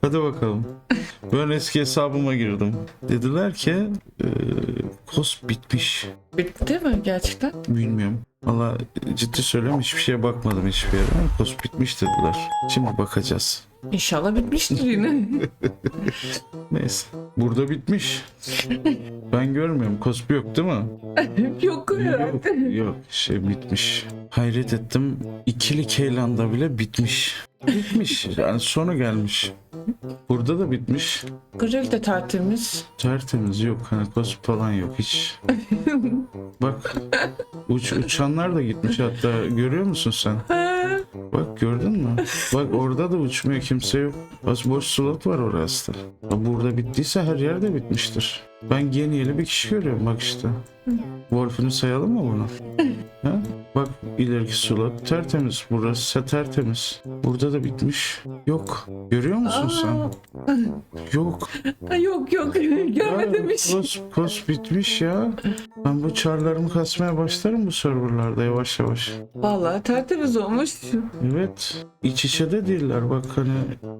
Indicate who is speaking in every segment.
Speaker 1: Hadi bakalım. Ben eski hesabıma girdim. Dediler ki e, kos bitmiş.
Speaker 2: Bitti mi gerçekten?
Speaker 1: Bilmiyorum. Valla ciddi söylüyorum hiçbir şeye bakmadım hiçbir yere. Kos bitmiş dediler. Şimdi bakacağız.
Speaker 2: İnşallah bitmiştir yine.
Speaker 1: Neyse. Burada bitmiş. Ben görmüyorum. Kosp yok değil mi?
Speaker 2: Yok herhalde.
Speaker 1: Yok, yok şey bitmiş. Hayret ettim. İkili Keylan'da bile bitmiş. Bitmiş. Yani sonu gelmiş. Burada da bitmiş.
Speaker 2: Grill de tertemiz.
Speaker 1: Tertemiz yok. Hani kosp falan yok hiç. Bak uç, uçanlar da gitmiş hatta görüyor musun sen? Bak gördün mü? Bak orada da uçmuyor kimse yok. Bas boş slot var orası da. Burada bittiyse her yerde bitmiştir. Ben Geniyeli bir kişi görüyorum bak işte. Wolf'unu sayalım mı bunu? Ha? Bak ileriki slot tertemiz. Burası tertemiz. Burada da bitmiş. Yok. Görüyor musun sen? Yok.
Speaker 2: yok yok görmedim
Speaker 1: Ya,
Speaker 2: hiç.
Speaker 1: Kos, kos bitmiş ya. Ben bu çarlarımı kasmaya başlarım bu serverlarda yavaş yavaş.
Speaker 2: Vallahi tertemiz olmuş.
Speaker 1: Evet. İç içe de değiller. Bak hani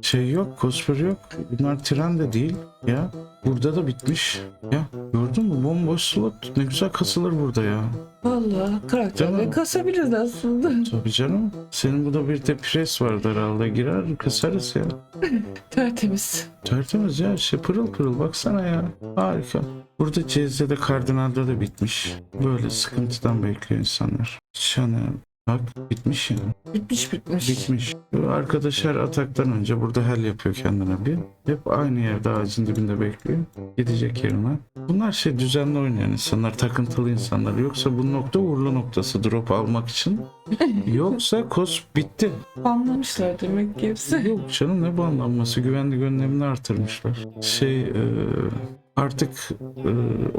Speaker 1: şey yok, kosper yok. Bunlar tren de değil. Ya burada da bitmiş. Ya gördün mü? Bomboş slot. Ne güzel kasılır burada ya.
Speaker 2: Vallahi
Speaker 1: mi?
Speaker 2: kasabiliriz aslında.
Speaker 1: Tabii canım. Senin burada bir de pres vardı herhalde. Girer kasarız ya.
Speaker 2: Tertemiz.
Speaker 1: Tertemiz ya. Şey pırıl pırıl. Baksana ya. Harika. Burada Cezze'de kardinalde de bitmiş. Böyle sıkıntıdan bekliyor insanlar. Chanel. Bak bitmiş ya.
Speaker 2: Bitmiş bitmiş.
Speaker 1: Bitmiş. Arkadaş her ataktan önce burada hel yapıyor kendine bir. Hep aynı yerde ağacın dibinde bekliyor. Gidecek yerine. Bunlar şey düzenli oynayan insanlar, takıntılı insanlar. Yoksa bu nokta uğurlu noktası drop almak için. Yoksa kos bitti.
Speaker 2: Anlamışlar demek ki hepsi.
Speaker 1: Yok canım ne banlanması güvenlik önlemini artırmışlar. Şey e, artık e,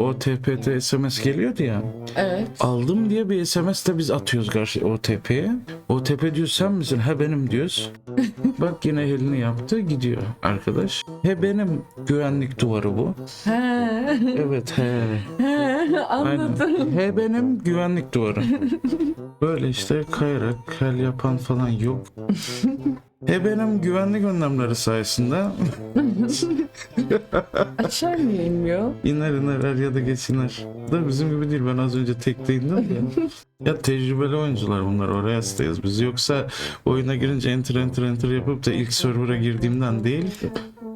Speaker 1: o TPT SMS geliyordu ya.
Speaker 2: Evet.
Speaker 1: Aldım diye bir SMS de biz atıyoruz karşı OTP'ye. OTP diyor sen misin? He benim diyoruz. Bak yine elini yaptı gidiyor arkadaş. He benim güvenlik duvarı bu.
Speaker 2: Ha.
Speaker 1: Evet he.
Speaker 2: Ha, Anladım.
Speaker 1: Aynen. He benim güvenlik duvarı. Böyle işte kayarak hel yapan falan yok. He benim güvenlik önlemleri sayesinde
Speaker 2: Aşağı mı inmiyor?
Speaker 1: iner iner er ya da geçiner. Da bizim gibi değil ben az önce tekte indim ya. Ya tecrübeli oyuncular bunlar oraya hastayız biz. Yoksa oyuna girince enter enter enter yapıp da ilk server'a girdiğimden değil.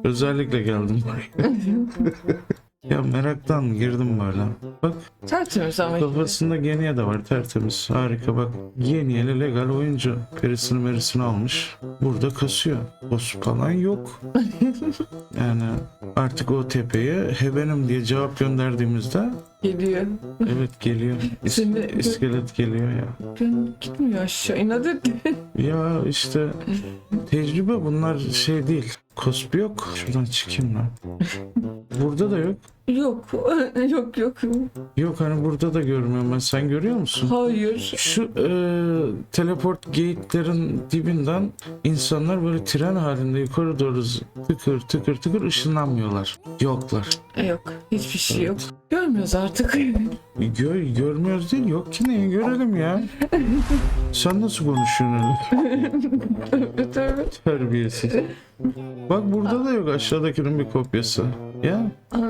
Speaker 1: Özellikle geldim buraya. ya meraktan girdim böyle. Bak
Speaker 2: Tertemiz ama.
Speaker 1: kafasında Geniye de var tertemiz. Harika bak. Geniye'li legal oyuncu. Perisini merisini almış. Burada kasıyor. Boss falan yok. yani artık o tepeye hebenim diye cevap gönderdiğimizde
Speaker 2: Geliyor.
Speaker 1: evet geliyor. İs-
Speaker 2: Şimdi-
Speaker 1: iskelet geliyor ya.
Speaker 2: Ben gitmiyor aşağı. İnat etti.
Speaker 1: Ya işte tecrübe bunlar şey değil. Kospi yok. Şuradan çıkayım lan. Burada da yok.
Speaker 2: Yok. Yok yok.
Speaker 1: Yok hani burada da görmüyorum ben. Sen görüyor musun?
Speaker 2: Hayır.
Speaker 1: Şu e, teleport gate'lerin dibinden insanlar böyle tren halinde yukarı doğru tıkır tıkır tıkır ışınlanmıyorlar. Yoklar.
Speaker 2: Yok. Hiçbir şey yok. Görmüyoruz artık.
Speaker 1: Gör, görmüyoruz değil yok ki neyi görelim ya. Sen nasıl konuşuyorsun öyle? Terbiyesiz. Bak burada da yok aşağıdakinin bir kopyası. Ya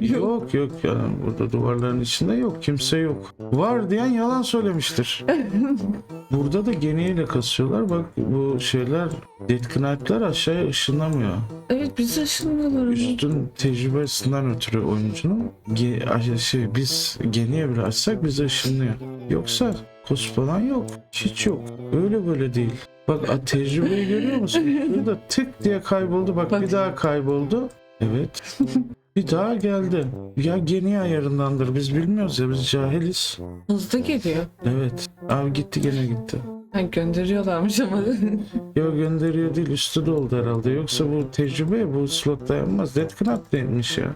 Speaker 1: yok yok yani burada duvarların içinde yok kimse yok. Var diyen yalan söylemiştir. Burada da geniyle kasıyorlar. Bak bu şeyler Dead Knight'lar aşağıya ışınlamıyor.
Speaker 2: Evet biz aşınıyorlar ama.
Speaker 1: Üstün tecrübesinden ötürü oyuncunun ge- şey biz geniye bile açsak bize ışınlıyor. Yoksa kos falan yok. Hiç yok. Öyle böyle değil. Bak tecrübeyi görüyor musun? Burada tık diye kayboldu. Bak,
Speaker 2: Bak.
Speaker 1: bir daha kayboldu. Evet. Bir daha geldi. Ya geni ayarındandır. Biz bilmiyoruz ya. Biz cahiliz.
Speaker 2: Hızlı geliyor.
Speaker 1: Evet. Abi gitti gene gitti.
Speaker 2: Ha, gönderiyorlarmış ama.
Speaker 1: Ya gönderiyor değil üstü doldu herhalde. Yoksa bu tecrübe bu slot dayanmaz. Dead Knot değilmiş ya.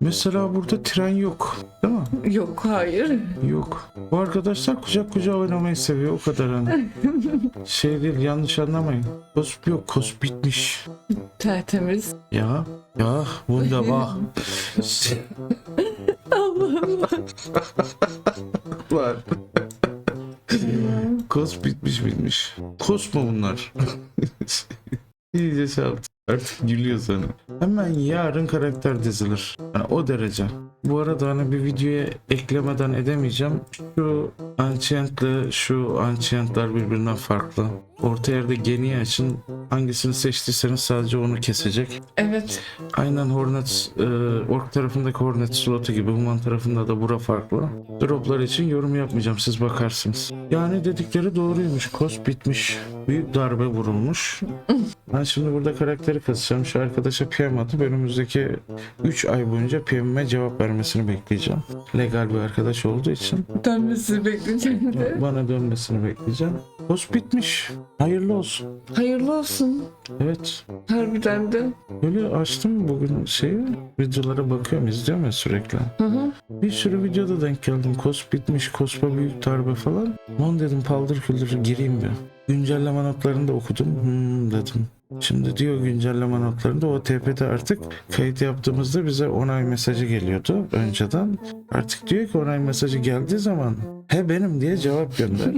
Speaker 1: Mesela burada tren yok. Değil mi?
Speaker 2: yok hayır.
Speaker 1: Yok. Bu arkadaşlar kucak kucağa oynamayı seviyor. O kadar hani. şey değil yanlış anlamayın. Kosp yok. Kosp bitmiş.
Speaker 2: Tertemiz.
Speaker 1: Ya. Ya. Wunderbar.
Speaker 2: Allah'ım.
Speaker 1: Var. Kosp bitmiş bitmiş. Kosp mu bunlar? İyice şey yaptı. Artık gülüyor sana. Hemen yarın karakter dizilir. Yani o derece. Bu arada hani bir videoya eklemeden edemeyeceğim. Şu Ancient'le şu Ancient'lar birbirinden farklı. Orta yerde geniyi açın. Hangisini seçtiyseniz sadece onu kesecek.
Speaker 2: Evet.
Speaker 1: Aynen Hornet, e, Ork tarafındaki Hornet slotu gibi Human tarafında da bura farklı. Droplar için yorum yapmayacağım siz bakarsınız. Yani dedikleri doğruymuş. Kos bitmiş. Büyük darbe vurulmuş. Ben şimdi burada karakteri kasacağım. Şu arkadaşa PM atıp önümüzdeki 3 ay boyunca PM'ime cevap vermesini bekleyeceğim. Legal bir arkadaş olduğu için
Speaker 2: Dönmesini bekleyeceğim de.
Speaker 1: bana dönmesini bekleyeceğim. Kos bitmiş. Hayırlı olsun.
Speaker 2: Hayırlı olsun.
Speaker 1: Evet.
Speaker 2: Harbiden de.
Speaker 1: Böyle açtım bugün şeyi. Videolara bakıyorum izliyorum ya sürekli.
Speaker 2: Hı hı.
Speaker 1: Bir sürü videoda denk geldim. Kos bitmiş, Kospa büyük darbe falan. Mon dedim paldır küldür gireyim bir. Güncelleme notlarını da okudum. Hmm dedim. Şimdi diyor güncelleme notlarında o TP'de artık kayıt yaptığımızda bize onay mesajı geliyordu önceden. Artık diyor ki onay mesajı geldiği zaman he benim diye cevap gönder.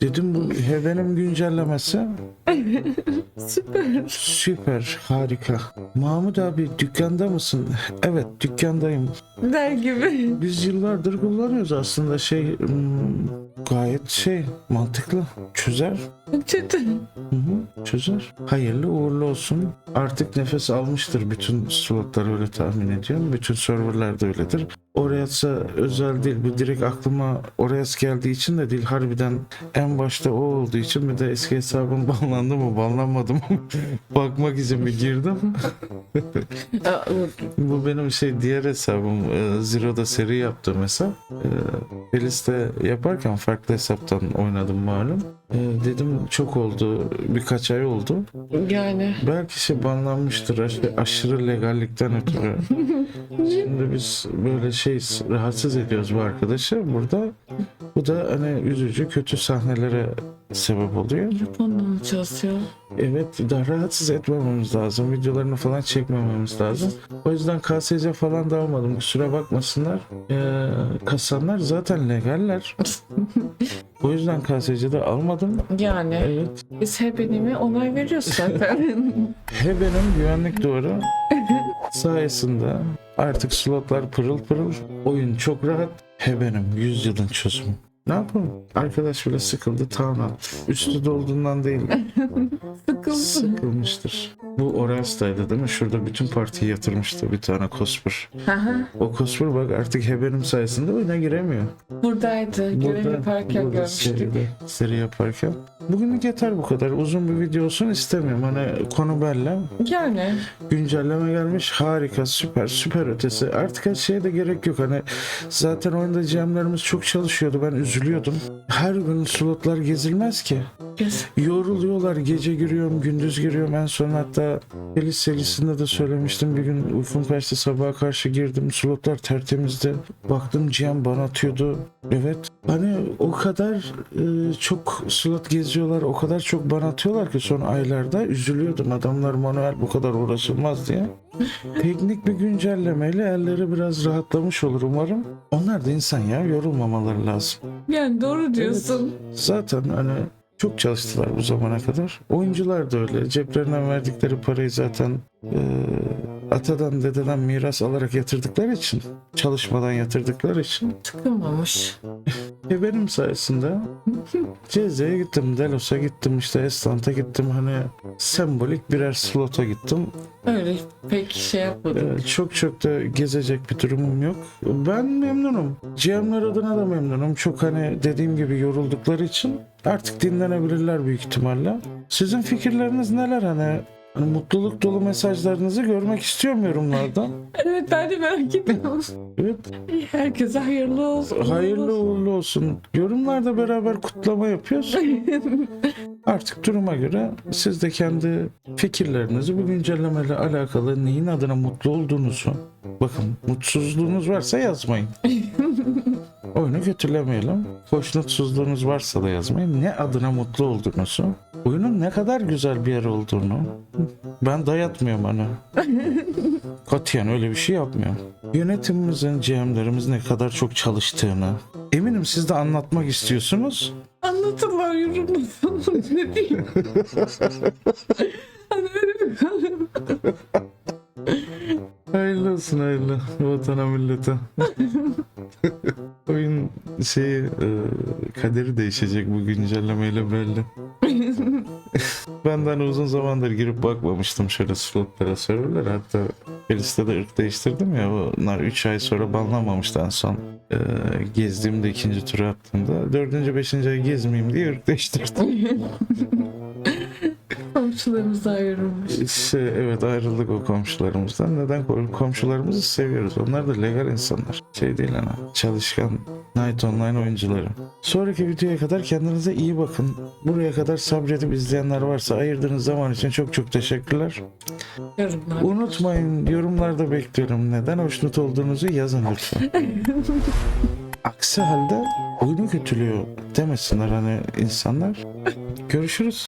Speaker 1: Dedim bu he benim güncellemesi
Speaker 2: Süper.
Speaker 1: süper harika. Mahmut abi dükkanda mısın? Evet dükkandayım.
Speaker 2: Der gibi.
Speaker 1: Biz yıllardır kullanıyoruz aslında şey hmm, gayet şey mantıklı çözer.
Speaker 2: Çetin.
Speaker 1: Hı hı, çözer. Hayırlı uğurlu olsun. Artık nefes almıştır bütün slotlar öyle tahmin ediyorum. Bütün serverlarda öyledir. Orayatsa özel değil. Bu direkt aklıma Orayat geldiği için de değil. Harbiden en başta o olduğu için bir de eski hesabım banlandı mı banlanmadı mı bakmak için bir girdim. Bu benim şey diğer hesabım e, Zero'da seri yaptığım hesap. E, Felis'te yaparken farklı hesaptan oynadım malum. E, dedim çok oldu birkaç ay oldu.
Speaker 2: Yani.
Speaker 1: Belki şey banlanmıştır aş- aşırı legallikten ötürü. Şimdi biz böyle şey rahatsız ediyoruz bu arkadaşı burada. Bu da hani üzücü kötü sahnelere sebep oluyor.
Speaker 2: Olacağız ya.
Speaker 1: Evet daha rahatsız etmememiz lazım. Videolarını falan çekmememiz lazım. O yüzden KSC falan da almadım. Kusura bakmasınlar. Ee, kasanlar zaten legaller. o yüzden KSC'de almadım.
Speaker 2: Yani.
Speaker 1: Evet.
Speaker 2: Biz hep benime onay veriyoruz zaten.
Speaker 1: Hebe'nin güvenlik duvarı sayesinde artık slotlar pırıl pırıl. Oyun çok rahat. Hebe'nin 100 yılın çözümü. Ne yapalım? Arkadaş bile sıkıldı tamam. Üstü dolduğundan değil.
Speaker 2: Sıkıldım.
Speaker 1: Sıkılmıştır. Bu Oras'taydı değil mi? Şurada bütün partiyi yatırmıştı bir tane Cosper.
Speaker 2: Aha,
Speaker 1: O Cosper bak artık Heber'im sayesinde oyuna giremiyor.
Speaker 2: buradaydı. Görev yaparken
Speaker 1: burada
Speaker 2: görmüştük.
Speaker 1: seride, seri yaparken. Bugünlük yeter bu kadar. Uzun bir video olsun istemiyorum. Hani konu belli.
Speaker 2: Yani.
Speaker 1: Güncelleme gelmiş. Harika, süper, süper ötesi. Artık her şeye de gerek yok. Hani zaten oyunda GM'lerimiz çok çalışıyordu. Ben üzülüyordum. Her gün slotlar gezilmez ki. Yoruluyorlar. Gece giriyorum, gündüz giriyorum. En son hatta Felis serisinde de söylemiştim. Bir gün uykum kaçtı sabaha karşı girdim. Slotlar tertemizdi. Baktım GM bana atıyordu. Evet. Hani o kadar e, çok slot geziyorlar. O kadar çok bana atıyorlar ki son aylarda. Üzülüyordum. Adamlar manuel bu kadar uğraşılmaz diye. Teknik bir güncellemeyle elleri biraz rahatlamış olur umarım. Onlar da insan ya yorulmamaları lazım.
Speaker 2: yani doğru diyorsun.
Speaker 1: Zaten hani çok çalıştılar bu zamana kadar. Oyuncular da öyle. Ceplerinden verdikleri parayı zaten e, atadan dededen miras alarak yatırdıkları için, çalışmadan yatırdıkları için
Speaker 2: Sıkılmamış.
Speaker 1: e benim sayesinde Ceze'ye gittim, Delos'a gittim, işte Estant'a gittim. Hani sembolik birer slota gittim.
Speaker 2: Öyle pek şey yapmadım.
Speaker 1: Evet, çok çok da gezecek bir durumum yok. Ben memnunum. GM'ler adına da memnunum. Çok hani dediğim gibi yoruldukları için artık dinlenebilirler büyük ihtimalle. Sizin fikirleriniz neler hani? Hani mutluluk dolu mesajlarınızı görmek istiyorum yorumlarda.
Speaker 2: Evet ben de merak ediyorum.
Speaker 1: Evet,
Speaker 2: Herkese hayırlı olsun.
Speaker 1: hayırlı uğurlu olsun. Yorumlarda beraber kutlama yapıyoruz. Artık duruma göre siz de kendi fikirlerinizi bu güncellemeyle alakalı neyin adına mutlu olduğunuzu bakın mutsuzluğunuz varsa yazmayın. Oyunu kötülemeyelim. Hoşnutsuzluğunuz varsa da yazmayın. Ne adına mutlu olduğunuzu, oyunun ne kadar güzel bir yer olduğunu. Ben dayatmıyorum hani. Katiyen öyle bir şey yapmıyorum. Yönetimimizin, GM'lerimiz ne kadar çok çalıştığını. Eminim siz de anlatmak istiyorsunuz.
Speaker 2: Anlatılamıyorum. ne diyeyim?
Speaker 1: Hayırlı olsun hayırlı vatana millete. Şeyi e, kaderi değişecek bu güncellemeyle belli. Ben de hani uzun zamandır girip bakmamıştım şöyle slotlara serverlara hatta Felis'te de ırk değiştirdim ya onlar 3 ay sonra banlanmamıştı en son e, gezdiğimde ikinci turu attığımda dördüncü beşinci ay gezmeyeyim diye ırk değiştirdim.
Speaker 2: Komşularımız ayrılmış.
Speaker 1: Şey, evet ayrıldık o komşularımızdan. Neden Kom- komşularımızı seviyoruz? Onlar da legal insanlar. Şey değil hani çalışkan Night Online oyuncuları. Sonraki videoya kadar kendinize iyi bakın. Buraya kadar sabredip izleyenler varsa ayırdığınız zaman için çok çok teşekkürler.
Speaker 2: Yorumlar.
Speaker 1: Unutmayın yorumlarda bekliyorum. Neden hoşnut olduğunuzu yazın lütfen. Aksi halde oyunu kötülüyor demesinler hani insanlar. Görüşürüz.